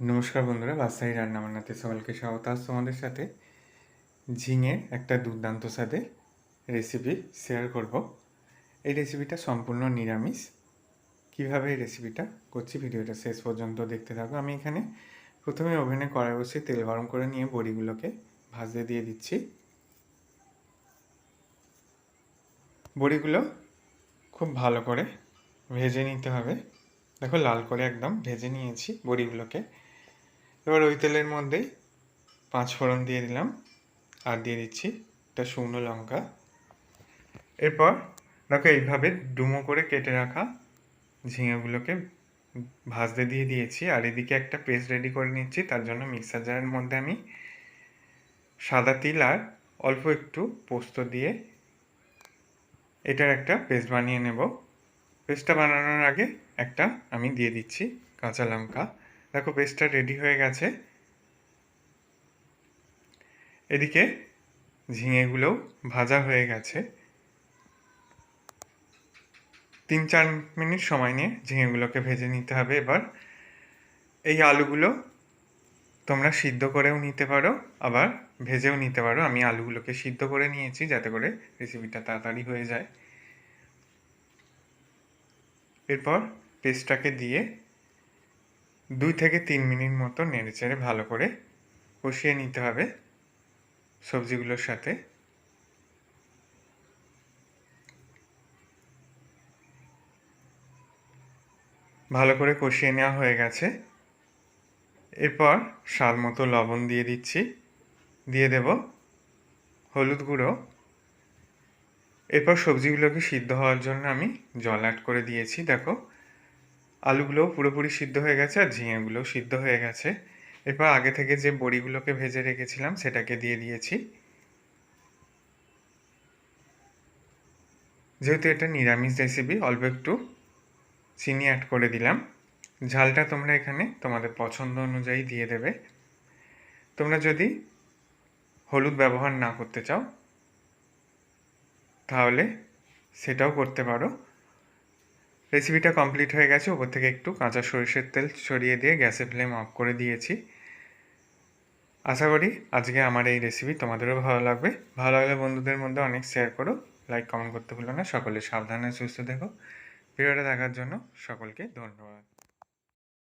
নমস্কার বন্ধুরা বাসাই রান্না বান্নাতে সকলকে স্বাগত। আজ তোমাদের সাথে ঝিঙে একটা দুর্দান্ত স্বাদে রেসিপি শেয়ার করব। এই রেসিপিটা সম্পূর্ণ নিরামিষ। কীভাবে এই রেসিপিটা করছি ভিডিওটা শেষ পর্যন্ত দেখতে থাকো। আমি এখানে প্রথমে ওভেনে কড়াই বসিয়ে তেল গরম করে নিয়ে বড়িগুলোকে ভাজতে দিয়ে দিচ্ছি। বড়িগুলো খুব ভালো করে ভেজে নিতে হবে। দেখো লাল করে একদম ভেজে নিয়েছি বড়িগুলোকে। এবার ওই তেলের মধ্যেই পাঁচ ফোড়ন দিয়ে দিলাম। আর দিয়ে দিচ্ছি একটা শুকনো লঙ্কা। এরপর দেখো এইভাবে ডুমো করে কেটে রাখা ঝিঙেগুলোকে ভাজতে দিয়ে দিয়েছি। আর এদিকে একটা পেস্ট রেডি করে নিচ্ছি। তার জন্য মিক্সার জারের মধ্যে আমি সাদা তিল আর অল্প একটু পোস্ত দিয়ে এটার একটা পেস্ট বানিয়ে নেব। পেস্টটা বানানোর আগে একটা আমি দিয়ে দিচ্ছি কাঁচা লঙ্কা। দেখো পেস্টটা রেডি হয়ে গেছে। এদিকে ঝিঙেগুলোও ভাজা হয়ে গেছে। তিন চার মিনিট সময় নিয়ে ঝিঙেগুলোকে ভেজে নিতে হবে এবার। এই আলুগুলো তোমরা সিদ্ধ করেও নিতে পারো, আবার ভেজেও নিতে পারো। আমি আলুগুলোকে সিদ্ধ করে নিয়েছি যাতে করে রেসিপিটা তাড়াতাড়ি হয়ে যায়। এরপর পেস্টটাকে দিয়ে দুই থেকে তিন মিনিট মতো নেড়েচেড়ে ভালো করে কষিয়ে নিতে হবে সবজিগুলোর সাথে। ভালো করে কষিয়ে নেওয়া হয়ে গেছে। এরপর স্বাদ মতো লবণ দিয়ে দিচ্ছি। দিয়ে দেব হলুদ গুঁড়ো। এরপর সবজিগুলোকে সিদ্ধ হওয়ার জন্য আমি জল অ্যাড করে দিয়েছি, দেখো। আলুগুলোও পুরোপুরি সিদ্ধ হয়ে গেছে আর ঝিঙেগুলোও সিদ্ধ হয়ে গেছে। এরপর আগে থেকে যে বড়িগুলোকে ভেজে রেখেছিলাম, সেটাকে দিয়ে দিয়েছি। যেহেতু এটা নিরামিষ রেসিপি অল্প একটু চিনি অ্যাড করে দিলাম। ঝালটা তোমরা এখানে তোমাদের পছন্দ অনুযায়ী দিয়ে দেবে। তোমরা যদি হলুদ ব্যবহার না করতে চাও, তাহলে সেটাও করতে পারো। রেসিপিটা কমপ্লিট হয়ে গেছে। ওপর থেকে একটু কাঁচা সরিষের তেল ছড়িয়ে দিয়ে গ্যাসে ফ্লেম অফ করে দিয়েছি। আশা করি আজকে আমার এই রেসিপি তোমাদেরও ভালো লাগবে। ভালো লাগলে বন্ধুদের মধ্যে অনেক শেয়ার করো। লাইক কমেন্ট করতে ভুলো না। সকলে সাবধানে সুস্থ দেখো ভিডিওটা দেখার জন্য সকলকে ধন্যবাদ।